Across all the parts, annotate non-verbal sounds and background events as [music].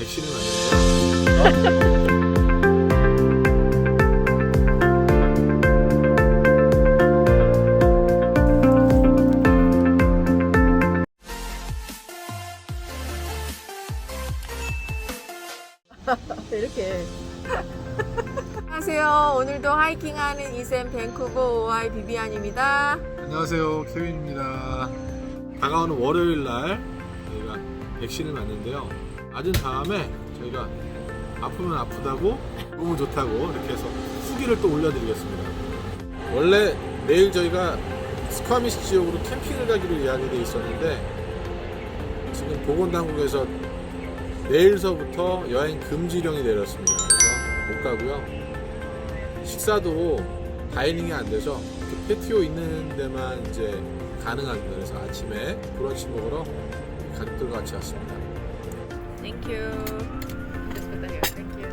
백신을 맞는데요. 이렇게. 안녕하세요. 오늘도 하이킹하는 이샘 밴쿠버 오하이 비비안입니다. 안녕하세요, 케빈입니다. 다가오는 월요일 날 저희가 백신을 맞는데요. 맞은 다음에 저희가 아프면 아프다고, 너무 좋다고 이렇게 해서 후기를 또 올려드리겠습니다. 원래 내일 저희가 스쿼미시 지역으로 캠핑을 가기로 이야기돼 있었는데 지금 보건당국에서 내일서부터 여행 금지령이 내렸습니다. 그래서 못 가고요. 식사도 다이닝이 안 돼서 패티오 있는 데만 이제 가능합니다. 그래서 아침에 브런치 먹으러 가족들과 같이 왔습니다. Thank you. Just put that here. Thank you.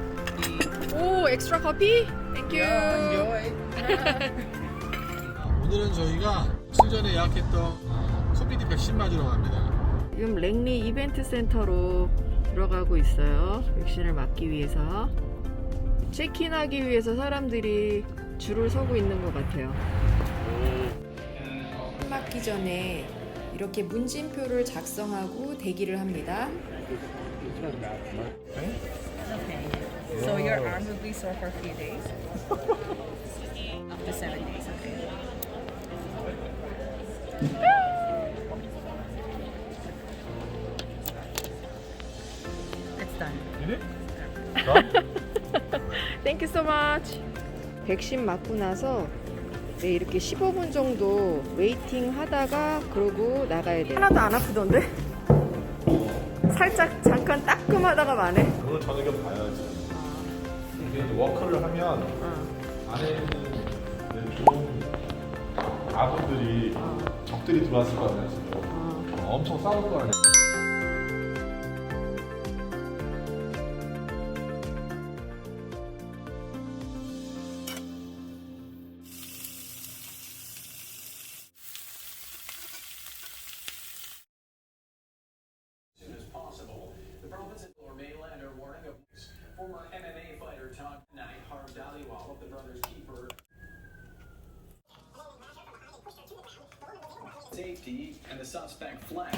오, 엑스트라 커피? Thank you. [laughs] 오늘은 저희가 며칠 전에 예약했던 코비드 백신 맞으러 갑니다. 지금 랭리 이벤트 센터로 들어가고 있어요. 백신을 맞기 위해서. 체크인하기 위해서 사람들이 줄을 서고 있는 것 같아요. 맞기 전에 이렇게 문진표를 작성하고 대기를 합니다. So your arm will be sore for a few days. Up to seven days, okay. It's done. Thank you so much. 백신 맞고 나서 네, 이렇게 15분 정도 웨이팅 하다가 그러고 나가야 돼요. 하나도 안 아프던데? 살짝 잠깐 따끔하다가 마네. 오늘 저녁에 봐야지. 이게 이제 워크를 하면 어. 안에 있는 네, 좋은 아군들이 적들이 들어왔을 거 아니야 지금. 어, 엄청 싸울 거 아니야. Safety and the suspect fled.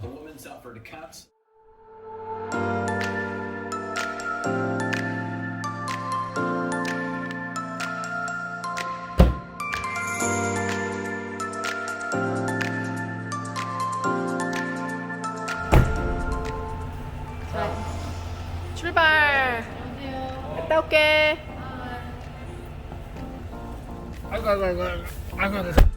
The woman suffered cuts. 출발. 갔다 올게. 아이고 아이고 아이고 아이고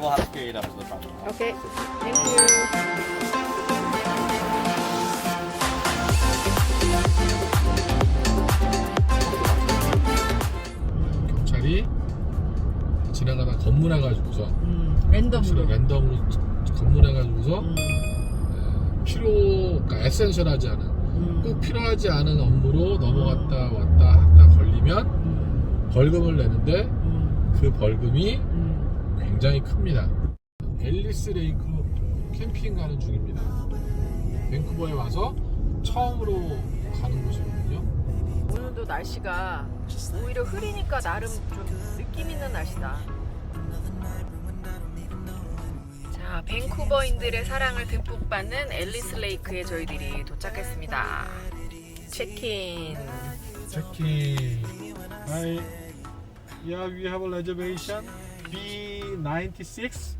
will have to carry it up to the front. Okay. Thank you. 경찰이 지나가다 검문해가지고서 음, 랜덤으로. 랜덤으로 검문해가지고서 음, 에, 필요 그러니까 에센셜하지 않은 음, 꼭 필요하지 않은 업무로 넘어갔다 왔다 했다 걸리면 음, 벌금을 내는데 음, 그 벌금이 음. 굉장히 큽니다. 앨리스 레이크 캠핑 가는 중입니다. 밴쿠버에 와서 처음으로 가는 곳이거든요. 오늘도 날씨가 오히려 흐리니까 나름 좀 느낌 있는 날씨다. 자, 밴쿠버인들의 사랑을 듬뿍 받는 앨리스 레이크에 저희들이 도착했습니다. 체크인. Checking. Hi. Yeah, we have a reservation. B96.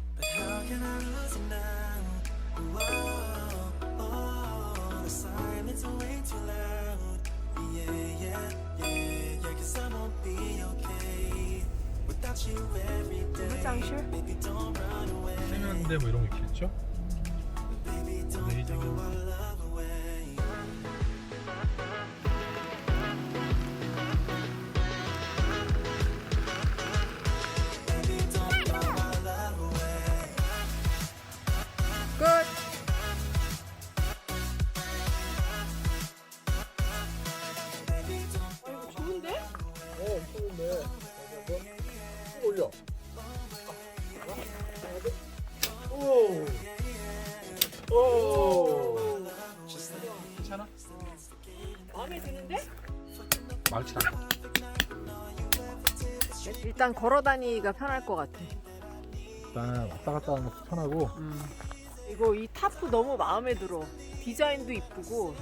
입장실? 세면대 뭐 이런 거 있겠죠? 레이징. 끝. 오. 오. 괜찮아? 마음에 드는데? 맑지 않아. 일단 걸어 다니기가 편할 것 같아. 일단 왔다 갔다 하는 것도 편하고 음. 이거 이 타프 너무 마음에 들어. 디자인도 이쁘고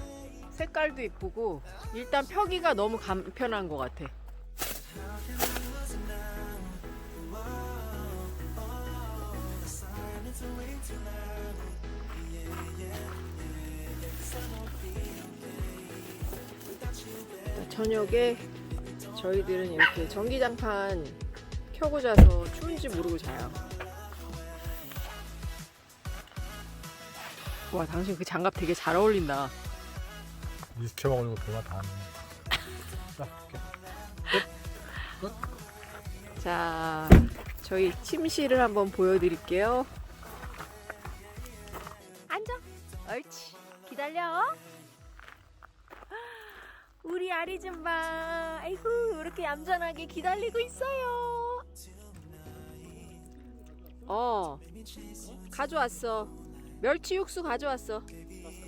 색깔도 이쁘고 일단 펴기가 너무 간편한 것 같아. 저녁에 저희들은 이렇게 전기장판 켜고 자서 추운지 모르고 자요. 와, 당신 그 장갑 되게 잘 어울린다. 익혀 먹으려고 별말 다 하네. 자, 이렇게. 자, 저희 침실을 한번 보여드릴게요. 옳지. 기다려. 우리 아리 좀 봐. 아이고, 이렇게 얌전하게 기다리고 있어요. 어, 가져왔어. 멸치 육수 가져왔어.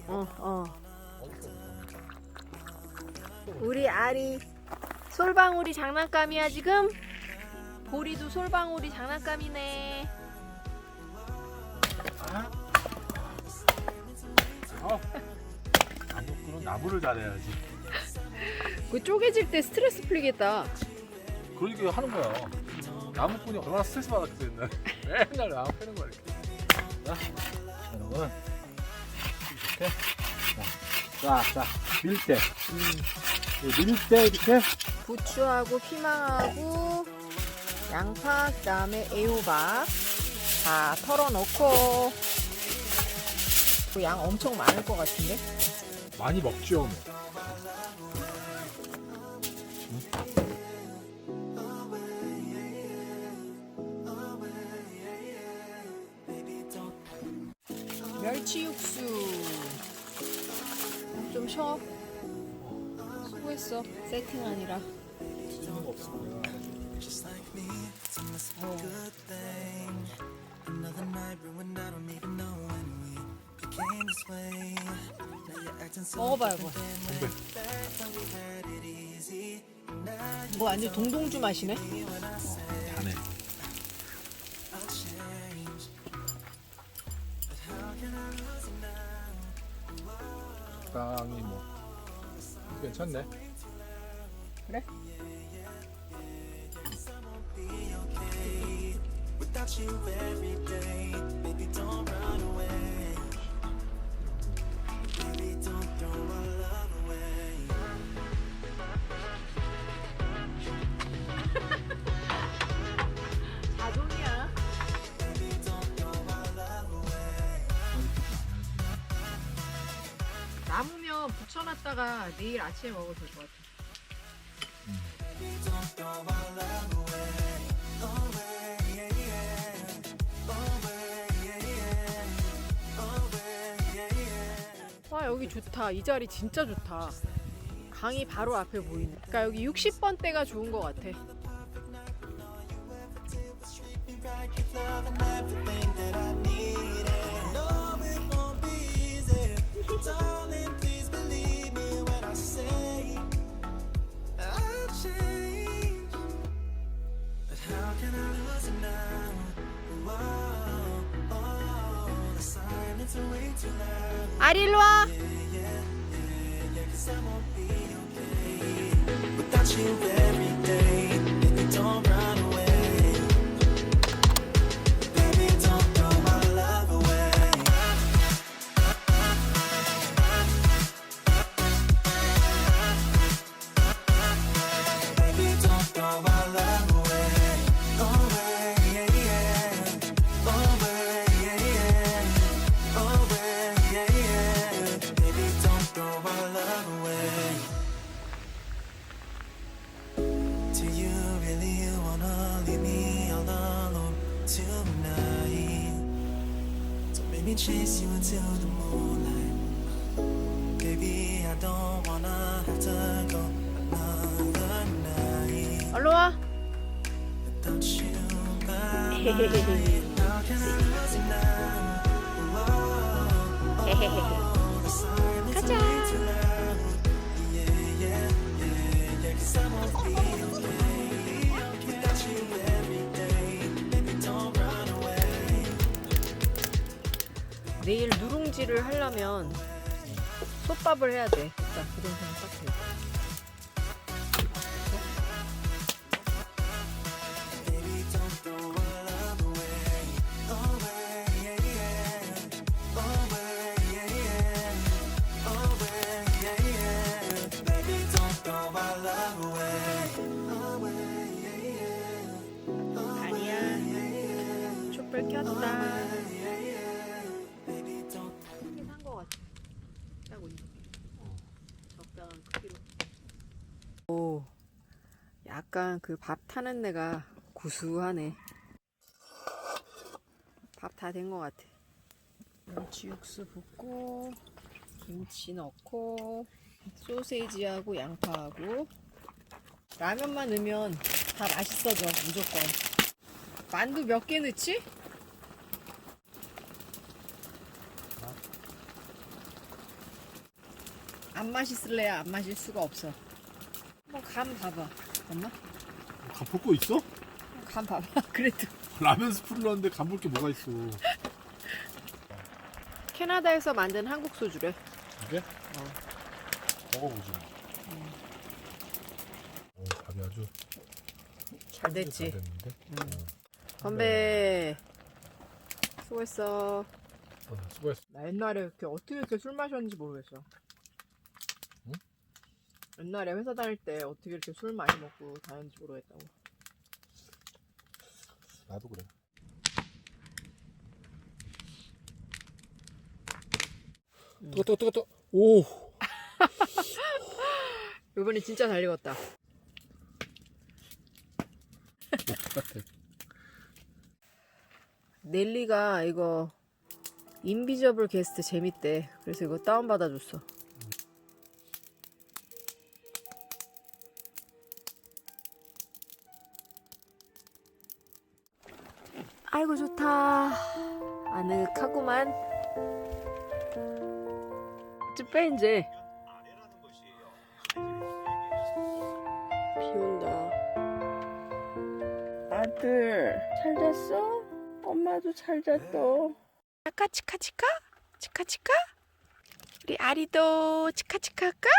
어, 어. 우리 아리 솔방울이 장난감이야 지금? 보리도 솔방울이 장난감이네. 나무꾼은 나무를 잘해야지. 그 쪼개질 때 스트레스 풀리겠다. 그러니까 이거 하는 거야. 나무꾼이 얼마나 스트레스 받았겠어 옛날에. [laughs] 맨날 나무 패는 거야 이렇게. 자, 여러분 이렇게 자, 자, 밀 때, 밀때 이렇게 부추하고 피망하고 양파 그다음에 애호박 다 털어놓고 그양 엄청 많을 것 같은데? 많이 먹죠. 뭐. 멸치 육수 좀 쉬어. 수고했어. 세팅하느라. 찢는 거 없습니다. 먹어봐요, 뭐. 뭐 완전 동동주 맛이네. 자네. 적당히 뭐 괜찮네. 그래? 자동이야. 남으면 붙여놨다가 내일 아침에 먹어도 될 것 같아. 와 여기 좋다. 이 자리 진짜 좋다. 강이 바로 앞에 보이네. 그러니까 여기 60번대가 좋은 것 같아. 아리 일로 와. Do Let me chase you until the moonlight. Baby, I don't wanna have to go another night. you 요리를 하려면 솥밥을 해야 돼. 일단 don't throw our love away. Away, 그 밥 타는 데가 구수하네. 밥 다된거 같아. 멸치 육수 붓고, 김치 넣고, 소세지하고 양파하고, 라면만 넣으면 다 맛있어져, 무조건. 만두 몇 개 넣지? 안 맛있을래야 안 마실 수가 없어. 한번 간 봐봐. 엄마? 간볼 거 있어? 간 봐봐. [laughs] 그래도. 라면 스프를 넣었는데 간볼 게 뭐가 있어? 캐나다에서 만든 한국 소주래. 이게? 먹어보지. 오, 밥이 아주 잘 됐지. 됐는데. 건배. 수고했어. 어, 수고했어. 나 옛날에 이렇게 어떻게 이렇게 술 마셨는지 모르겠어. 응? 옛날에 회사 다닐 때 어떻게 이렇게 술 많이 먹고 다녔는지 모르겠다고. 나도 그래. 뜨거 뜨거 뜨거 뜨거. 오. 이번에 [laughs] 진짜 잘 익었다. 똑같아. [laughs] 넬리가 이거 인비저블 게스트 재밌대. 그래서 이거 다운 받아 줬어. 이제 빼 이제. 비 온다. 아들 잘 잤어? 엄마도 잘 잤어. 아까 치카치카? 치카치카? 우리 아리도 치카치카 할까?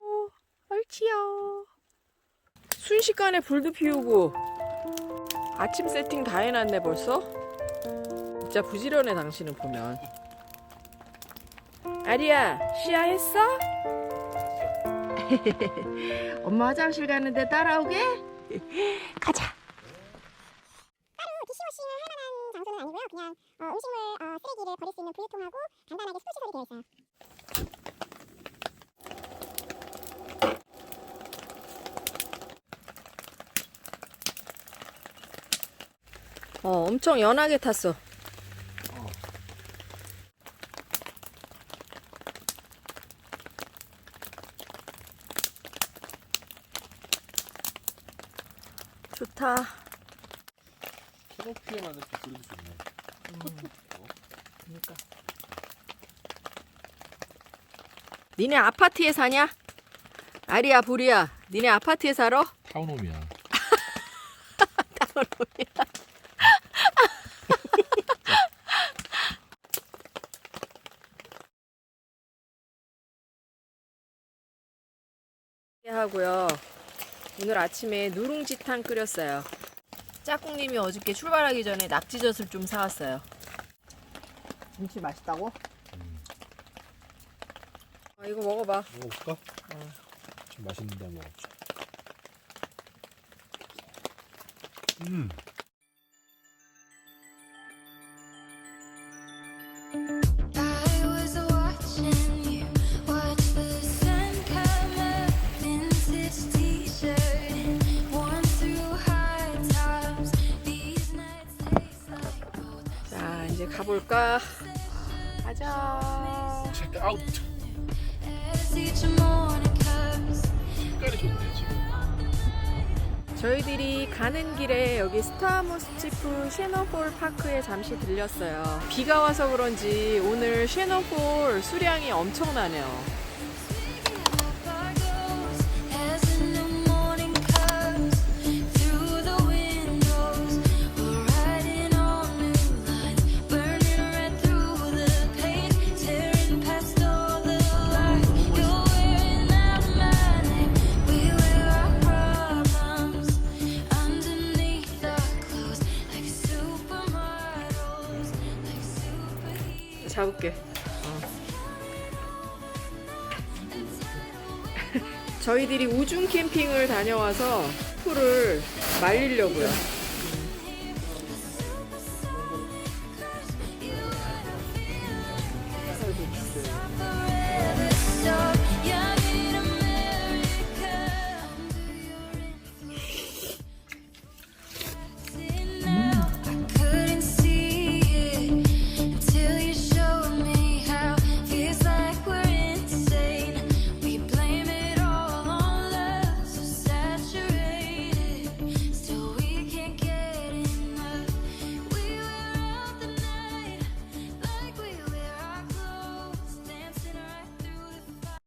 오, 옳지요. 순식간에 불도 피우고 아침 세팅 다 해놨네 벌써? 진짜 부지런해 당신은 보면. 아리야 시야했어? [laughs] 엄마 화장실 가는데 따라오게? 가자. 디시워싱을 할 만한 장소는 아니고요. 그냥 어, 음식물 어, 쓰레기를 버릴 수 있는 분유통하고 간단하게 스포츠 설이 되어 있어요. 어, 엄청 연하게 탔어. 좋다. 캐노피에 맞는 소리도 좋네. 그러니까. 니네 아파트에 사냐? 아리야, 보리야, 니네 아파트에 살아? 타운홈이야. [laughs] [laughs] 하고요. 오늘 아침에 누룽지탕 끓였어요. 짝꿍님이 어저께 출발하기 전에 낙지젓을 좀 사왔어요. 김치 맛있다고? 아, 이거 먹어봐. 먹어볼까? 어. 좀 맛있는데 한번 먹어보자. 음. I was watching you watch the sun come up. Vintage T-shirt worn through hard times. These nights taste like gold. 자, 이제 가볼까? 가자. 체크 아웃. 저희들이 가는 길에 여기 스타모스치프 쉐너폴 파크에 잠시 들렸어요. 비가 와서 그런지 오늘 쉐너폴 수량이 엄청나네요. 잡을게. 어. [laughs] 저희들이 우중 캠핑을 다녀와서 풀을 말리려고요.